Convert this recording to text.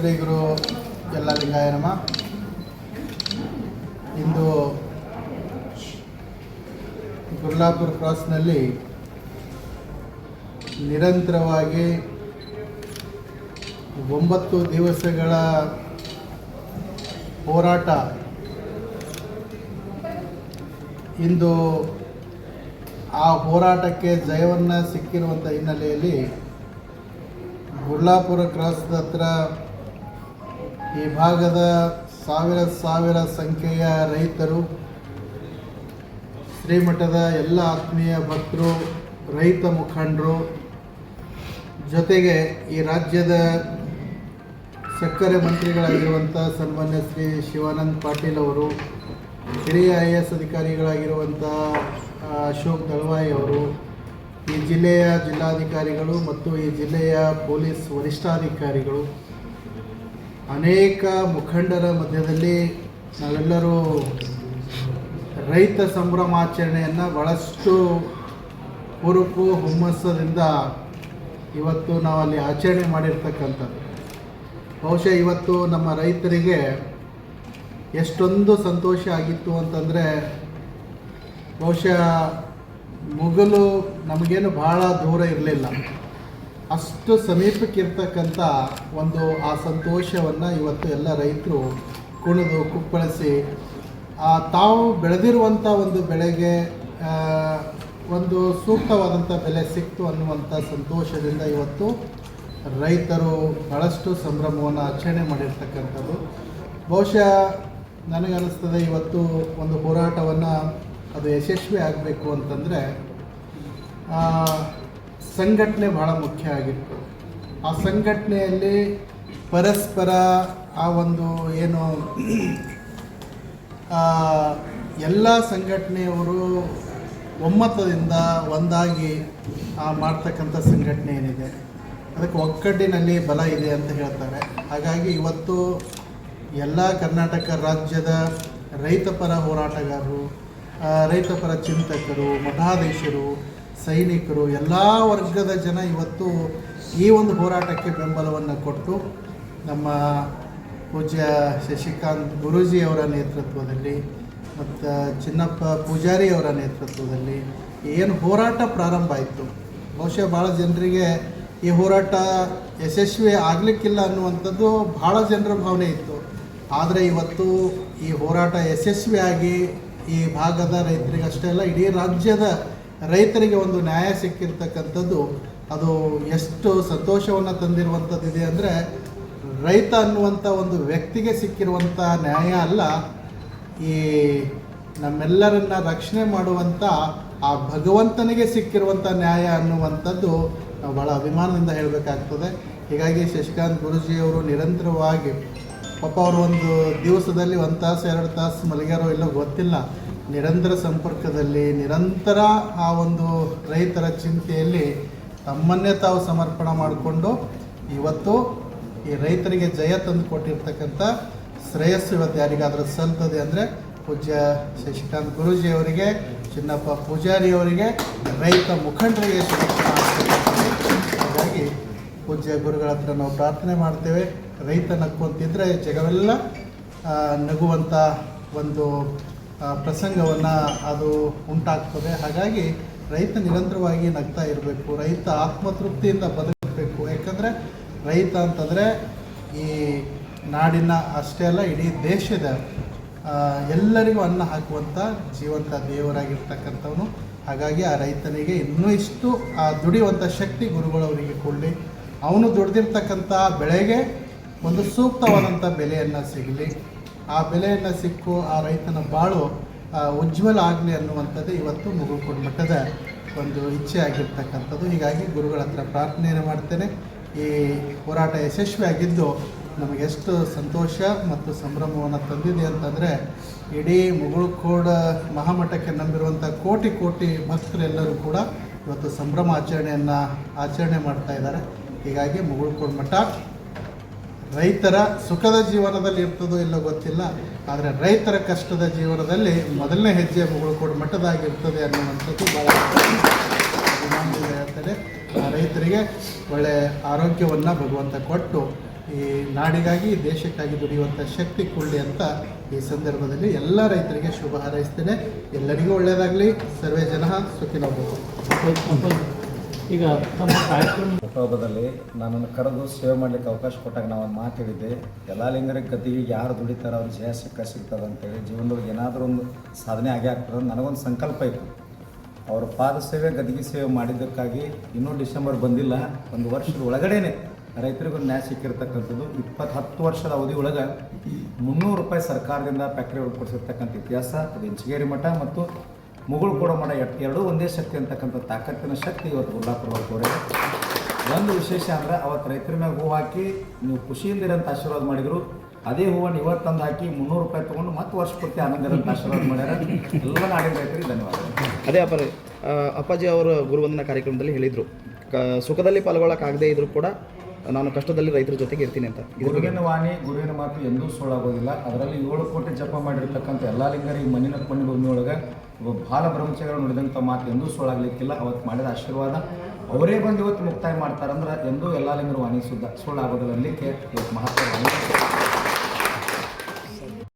ಎಲ್ಲ ಲಿಂಗಾಯನಮ ಇಂದು ಗುರ್ಲಾಪುರ ಕ್ರಾಸ್ನಲ್ಲಿ ನಿರಂತರವಾಗಿ ಒಂಬತ್ತು ದಿವಸಗಳ ಹೋರಾಟ ಇಂದು ಆ ಹೋರಾಟಕ್ಕೆ ಜಯವನ್ನು ಸಿಕ್ಕಿರುವಂಥ ಹಿನ್ನೆಲೆಯಲ್ಲಿ ಗುರ್ಲಾಪುರ ಕ್ರಾಸ್ ಹತ್ರ ಈ ಭಾಗದ ಸಾವಿರ ಸಾವಿರ ಸಂಖ್ಯೆಯ ರೈತರು, ಶ್ರೀಮಠದ ಎಲ್ಲ ಆತ್ಮೀಯ ಭಕ್ತರು, ರೈತ ಮುಖಂಡರು, ಜೊತೆಗೆ ಈ ರಾಜ್ಯದ ಸಕ್ಕರೆ ಮಂತ್ರಿಗಳಾಗಿರುವಂಥ ಸನ್ಮಾನ್ಯ ಶ್ರೀ ಶಿವಾನಂದ್ ಪಾಟೀಲ್ ಅವರು, ಹಿರಿಯ ಐ ಎ ಎಸ್ ಅಧಿಕಾರಿಗಳಾಗಿರುವಂಥ ಅಶೋಕ್ ದಳವಾಯಿ ಅವರು, ಈ ಜಿಲ್ಲೆಯ ಜಿಲ್ಲಾಧಿಕಾರಿಗಳು ಮತ್ತು ಈ ಜಿಲ್ಲೆಯ ಪೊಲೀಸ್ ವರಿಷ್ಠಾಧಿಕಾರಿಗಳು ಅನೇಕ ಮುಖಂಡರ ಮಧ್ಯದಲ್ಲಿ ನಾವೆಲ್ಲರೂ ರೈತ ಸಂಭ್ರಮಾಚರಣೆಯನ್ನು ಭಾಳಷ್ಟು ಹುರುಪು ಹುಮ್ಮಸ್ಸದಿಂದ ಇವತ್ತು ನಾವು ಅಲ್ಲಿ ಆಚರಣೆ ಮಾಡಿರ್ತಕ್ಕಂಥದ್ದು. ಬಹುಶಃ ಇವತ್ತು ನಮ್ಮ ರೈತರಿಗೆ ಎಷ್ಟೊಂದು ಸಂತೋಷ ಆಗಿತ್ತು ಅಂತಂದರೆ ಬಹುಶಃ ಮುಗಲು ನಮಗೇನು ಭಾಳ ದೂರ ಇರಲಿಲ್ಲ. ಅಷ್ಟು ಸಮೀಪಕ್ಕಿರ್ತಕ್ಕಂಥ ಒಂದು ಆ ಸಂತೋಷವನ್ನು ಇವತ್ತು ಎಲ್ಲ ರೈತರು ಕುಣಿದು ಕುಪ್ಪಳಿಸಿ ತಾವು ಬೆಳೆದಿರುವಂಥ ಒಂದು ಬೆಳೆಗೆ ಒಂದು ಸೂಕ್ತವಾದಂಥ ಬೆಲೆ ಸಿಕ್ತು ಅನ್ನುವಂಥ ಸಂತೋಷದಿಂದ ಇವತ್ತು ರೈತರು ಬಹಳಷ್ಟು ಸಂಭ್ರಮವನ್ನು ಆಚರಣೆ ಮಾಡಿರ್ತಕ್ಕಂಥದ್ದು. ಬಹುಶಃ ನನಗನ್ನಿಸ್ತದೆ ಇವತ್ತು ಒಂದು ಹೋರಾಟವನ್ನು ಅದು ಯಶಸ್ವಿ ಆಗಬೇಕು ಅಂತಂದರೆ ಸಂಘಟನೆ ಬಹಳ ಮುಖ್ಯ ಆಗಿತ್ತು. ಆ ಸಂಘಟನೆಯಲ್ಲಿ ಪರಸ್ಪರ ಆ ಒಂದು ಏನು ಎಲ್ಲ ಸಂಘಟನೆಯವರು ಒಮ್ಮತದಿಂದ ಒಂದಾಗಿ ಮಾಡ್ತಕ್ಕಂಥ ಸಂಘಟನೆ ಏನಿದೆ, ಅದಕ್ಕೆ ಒಕ್ಕಟ್ಟಿನಲ್ಲಿ ಬಲ ಇದೆ ಅಂತ ಹೇಳ್ತಾರೆ. ಹಾಗಾಗಿ ಇವತ್ತು ಎಲ್ಲ ಕರ್ನಾಟಕ ರಾಜ್ಯದ ರೈತಪರ ಹೋರಾಟಗಾರರು ರೈತಪರ ಚಿಂತಕರು, ಮಠಾಧೀಶರು ಸೈನಿಕರು, ಎಲ್ಲ ವರ್ಗದ ಜನ ಇವತ್ತು ಈ ಒಂದು ಹೋರಾಟಕ್ಕೆ ಬೆಂಬಲವನ್ನು ಕೊಟ್ಟು ನಮ್ಮ ಪೂಜ್ಯ ಶಶಿಕಾಂತ್ ಗುರೂಜಿಯವರ ನೇತೃತ್ವದಲ್ಲಿ ಮತ್ತು ಚಿನ್ನಪ್ಪ ಪೂಜಾರಿ ಅವರ ನೇತೃತ್ವದಲ್ಲಿ ಏನು ಹೋರಾಟ ಪ್ರಾರಂಭ ಆಯಿತು. ಬಹುಶಃ ಭಾಳ ಜನರಿಗೆ ಈ ಹೋರಾಟ ಯಶಸ್ವಿ ಆಗಲಿಕ್ಕಿಲ್ಲ ಅನ್ನುವಂಥದ್ದು ಭಾಳ ಜನರ ಭಾವನೆ ಇತ್ತು. ಆದರೆ ಇವತ್ತು ಈ ಹೋರಾಟ ಯಶಸ್ವಿಯಾಗಿ ಈ ಭಾಗದ ರೈತರಿಗೆ ಅಷ್ಟೇ ಅಲ್ಲ, ಇಡೀ ರಾಜ್ಯದ ರೈತರಿಗೆ ಒಂದು ನ್ಯಾಯ ಸಿಕ್ಕಿರ್ತಕ್ಕಂಥದ್ದು ಅದು ಎಷ್ಟು ಸಂತೋಷವನ್ನು ತಂದಿರುವಂಥದ್ದಿದೆ ಅಂದರೆ ರೈತ ಅನ್ನುವಂಥ ಒಂದು ವ್ಯಕ್ತಿಗೆ ಸಿಕ್ಕಿರುವಂಥ ನ್ಯಾಯ ಅಲ್ಲ, ಈ ನಮ್ಮೆಲ್ಲರನ್ನ ರಕ್ಷಣೆ ಮಾಡುವಂಥ, ಆ ಭಗವಂತನಿಗೆ ಸಿಕ್ಕಿರುವಂಥ ನ್ಯಾಯ ಅನ್ನುವಂಥದ್ದು ನಾವು ಭಾಳ ಅಭಿಮಾನದಿಂದ ಹೇಳಬೇಕಾಗ್ತದೆ. ಹೀಗಾಗಿ ಶಶಿಕಾಂತ್ ಗುರುಜಿಯವರು ನಿರಂತರವಾಗಿ, ಪಾಪ ಅವರು ಒಂದು ದಿವಸದಲ್ಲಿ ಒಂದು ತಾಸು, ಎರಡು ತಾಸು ಮಲಗ್ಯಾರೋ ಇಲ್ಲೋ ಗೊತ್ತಿಲ್ಲ. ನಿರಂತರ ಸಂಪರ್ಕದಲ್ಲಿ ನಿರಂತರ ಆ ಒಂದು ರೈತರ ಚಿಂತೆಯಲ್ಲಿ ತಮ್ಮನ್ನೇ ತಾವು ಸಮರ್ಪಣೆ ಮಾಡಿಕೊಂಡು ಇವತ್ತು ಈ ರೈತರಿಗೆ ಜಯ ತಂದು ಕೊಟ್ಟಿರ್ತಕ್ಕಂಥ ಶ್ರೇಯಸ್ಸು ಇವತ್ತು ಯಾರಿಗಾದರೂ ಸಲ್ತದೆ ಅಂದರೆ ಪೂಜ್ಯ ಶಶಿಕಾಂತ್ ಗುರೂಜಿಯವರಿಗೆ ಚಿನ್ನಪ್ಪ ಪೂಜಾರಿ ಅವರಿಗೆ, ರೈತ ಮುಖಂಡರಿಗೆ ಹಾಗಾಗಿ ಪೂಜ್ಯ ಗುರುಗಳ ಹತ್ರ ನಾವು ಪ್ರಾರ್ಥನೆ ಮಾಡ್ತೇವೆ. ರೈತ ನಕ್ಕುವಂತಿದ್ರೆ ಜಗವೆಲ್ಲ ನಗುವಂಥ ಒಂದು ಪ್ರಸಂಗವನ್ನು ಅದು ಉಂಟಾಗ್ತದೆ. ಹಾಗಾಗಿ ರೈತ ನಿರಂತರವಾಗಿ ನಗ್ತಾ ಇರಬೇಕು. ರೈತ ಆತ್ಮತೃಪ್ತಿಯಿಂದ ಬದುಕಬೇಕು. ಯಾಕಂದರೆ ರೈತ ಅಂತಂದರೆ ಈ ನಾಡಿನ ಅಷ್ಟೇ ಅಲ್ಲ, ಇಡೀ ದೇಶದ ಎಲ್ಲರಿಗೂ ಅನ್ನ ಹಾಕುವಂಥ ಜೀವಂತ ದೇವರಾಗಿರ್ತಕ್ಕಂಥವನು. ಹಾಗಾಗಿ ಆ ರೈತನಿಗೆ ಇನ್ನೂ ಇಷ್ಟು ಆ ದುಡಿಯುವಂಥ ಶಕ್ತಿ ಗುರುಗಳವರಿಗೆ ಕೊಡಲಿ. ಅವನು ದುಡ್ದಿರ್ತಕ್ಕಂಥ ಬೆಳೆಗೆ ಒಂದು ಸೂಕ್ತವಾದಂಥ ಬೆಲೆಯನ್ನು ಸಿಗಲಿ. ಆ ಬೆಲೆಯನ್ನು ಸಿಕ್ಕು, ಆ ರೈತನ ಬಾಳು ಉಜ್ವಲ ಆಗಲಿ ಅನ್ನುವಂಥದ್ದು ಇವತ್ತು ಮುಗುಳ್ಕೊಂಡು ಮಟ್ಟದ ಒಂದು ಇಚ್ಛೆ ಆಗಿರ್ತಕ್ಕಂಥದ್ದು ಹೀಗಾಗಿ ಗುರುಗಳ ಹತ್ರ ಪ್ರಾರ್ಥನೆಯನ್ನು ಮಾಡ್ತೇನೆ. ಈ ಹೋರಾಟ ಯಶಸ್ವಿಯಾಗಿದ್ದು ನಮಗೆಷ್ಟು ಸಂತೋಷ ಮತ್ತು ಸಂಭ್ರಮವನ್ನು ತಂದಿದೆ ಅಂತಂದರೆ, ಇಡೀ ಮುಗುಳ್ಕೋಡ ಮಹಾಮಠಕ್ಕೆ ನಂಬಿರುವಂಥ ಕೋಟಿ ಕೋಟಿ ಭಕ್ತರೆಲ್ಲರೂ ಕೂಡ ಇವತ್ತು ಸಂಭ್ರಮ ಆಚರಣೆಯನ್ನು ಆಚರಣೆ ಮಾಡ್ತಾ ಇದ್ದಾರೆ. ಹೀಗಾಗಿ ಮುಗುಳ್ಕೋಡ್ ಮಠ ರೈತರ ಸುಖದ ಜೀವನದಲ್ಲಿ ಇರ್ತದೋ ಇಲ್ಲ ಗೊತ್ತಿಲ್ಲ, ಆದರೆ ರೈತರ ಕಷ್ಟದ ಜೀವನದಲ್ಲಿ ಮೊದಲನೇ ಹೆಜ್ಜೆ ಮುಗುಳ್ಕೋಡ್ ಮಟ್ಟದಾಗಿರ್ತದೆ ಅನ್ನುವಂಥದ್ದು ಭಾಳ ಹೇಳ್ತಾರೆ ಆ ರೈತರಿಗೆ ಒಳ್ಳೆಯ ಆರೋಗ್ಯವನ್ನು ಭಗವಂತ ಕೊಟ್ಟು, ಈ ನಾಡಿಗಾಗಿ, ದೇಶಕ್ಕಾಗಿ ದುಡಿಯುವಂಥ ಶಕ್ತಿ ಕೊಡಲಿ ಅಂತ ಈ ಸಂದರ್ಭದಲ್ಲಿ ಎಲ್ಲ ರೈತರಿಗೆ ಶುಭ ಹಾರೈಸ್ತೇನೆ. ಎಲ್ಲರಿಗೂ ಒಳ್ಳೆಯದಾಗಲಿ ಸರ್ವೇ ಜನ ಸುಖಿನ. ಈಗ ತಮ್ಮ ಕಾರ್ಯಕ್ರಮ ಹುಟ್ಟುಹಬ್ಬದಲ್ಲಿ ನನ್ನನ್ನು ಕರೆದು ಸೇವೆ ಮಾಡಲಿಕ್ಕೆ ಅವಕಾಶ ಕೊಟ್ಟಾಗ ನಾವು ಒಂದು ಮಾತು ಹೇಳಿದ್ದೆ. ಎಲ್ಲ ಲಿಂಗರ ಯಾರು ದುಡಿತಾರೆ ಅವ್ರು ಜಯ ಸಿಕ್ಕ ಸಿಗ್ತದೆ ಅಂತೇಳಿ. ಜೀವನದೊಳಗೆ ಏನಾದರೂ ಒಂದು ಸಾಧನೆ ಆಗೇ ಆಗ್ತದೆ ನನಗೊಂದು ಸಂಕಲ್ಪ ಇತ್ತು. ಅವರ ಪಾದ ಸೇವೆ, ಗದಗಿ ಸೇವೆ ಮಾಡಿದ್ದಕ್ಕಾಗಿ ಇನ್ನೂ ಡಿಸೆಂಬರ್ ಬಂದಿಲ್ಲ. ಒಂದು ವರ್ಷದ ಒಳಗಡೆನೆ ರೈತರಿಗೊಂದು ನ್ಯಾಯ ಸಿಕ್ಕಿರ್ತಕ್ಕಂಥದ್ದು. ಇಪ್ಪತ್ತು ಹತ್ತು ವರ್ಷದ ಅವಧಿ ಒಳಗೆ ಮುನ್ನೂರು ರೂಪಾಯಿ ಸರ್ಕಾರದಿಂದ ಫ್ಯಾಕ್ಟ್ರಿ ಕೊಡಿಸಿರ್ತಕ್ಕಂಥ ಇತಿಹಾಸ. ಅದು ಇಂಚಗೇರಿ ಮಠ ಮತ್ತು ಮುಗುಳು ಕೂಡ ಮಾಡ ಎರಡೂ ಒಂದೇ ಶಕ್ತಿ ಅಂತಕ್ಕಂಥ ತಾಕತ್ತಿನ ಶಕ್ತಿ ಇವತ್ತು ಗುಲ್ಲಾಪುರ ತೋರೆ ಒಂದು ವಿಶೇಷ ಅಂದ್ರೆ ಅವತ್ತು ರೈತರ ಮ್ಯಾಗ ಹೂ ಹಾಕಿ ನೀವು ಖುಷಿಯಿಂದಿರಂತ ಆಶೀರ್ವಾದ ಮಾಡಿದ್ರು. ಅದೇ ಹೂವನ್ನು ಇವತ್ತು ತಂದು ಹಾಕಿ ಮುನ್ನೂರು ರೂಪಾಯಿ ತೊಗೊಂಡು ಮತ್ತೆ ವರ್ಷ ಪೂರ್ತಿ ಆನಂದಿರಂತ ಆಶೀರ್ವಾದ ಮಾಡ್ಯಾರ. ಎಲ್ಲ ನಾಡಿನ ರೈತರಿಗೆ ಧನ್ಯವಾದ. ಅದೇ ಅಪ್ಪ ಅಪ್ಪಾಜಿ ಅವರು ಗುರುವಂದನ ಕಾರ್ಯಕ್ರಮದಲ್ಲಿ ಹೇಳಿದರು. ಸುಖದಲ್ಲಿ ಪಾಲ್ಗೊಳ್ಳೋಕ್ಕಾಗದೇ ಇದ್ರೂ ಕೂಡ ನಾನು ಕಷ್ಟದಲ್ಲಿ ರೈತರ ಜೊತೆಗೆ ಇರ್ತೀನಿ ಅಂತ. ಗುರುವಿನ ವಾಣಿ ಗುರುವಿನ ಮಾತು ಎಂದೂ ಸುಳ್ಳಾಗೋದಿಲ್ಲ ಅದರಲ್ಲಿ ಏಳು ಕೋಟಿ ಜಪ ಮಾಡಿರ್ತಕ್ಕಂಥ ಎಲ್ಲ ಲಿಂಗರಿಗೆ ಮಣ್ಣಿನ ಪುಣ್ಯ ಭೂಮಿಯೊಳಗೆ ಬಾಲ ಬ್ರಹ್ಮಚಾರಿಗಳು ನುಡಿದಂಥ ಮಾತು ಎಂದೂ ಸುಳ್ಳಾಗಲಿಕ್ಕಿಲ್ಲ ಅವತ್ತು ಮಾಡಿದ ಆಶೀರ್ವಾದ ಅವರೇ ಬಂದು ಇವತ್ತು ಮುಕ್ತಾಯ ಮಾಡ್ತಾರಂದ್ರೆ ಎಂದೂ ಎಲ್ಲ ಲಿಂಗರು ವಾಣಿ ಸುದ್ದ ಸುಳ್ಳಾಗೋದಿಲ್ಲ ಅಲ್ಲಿಕ್ಕೆ ಇವತ್ತು ಮಹತ್ವ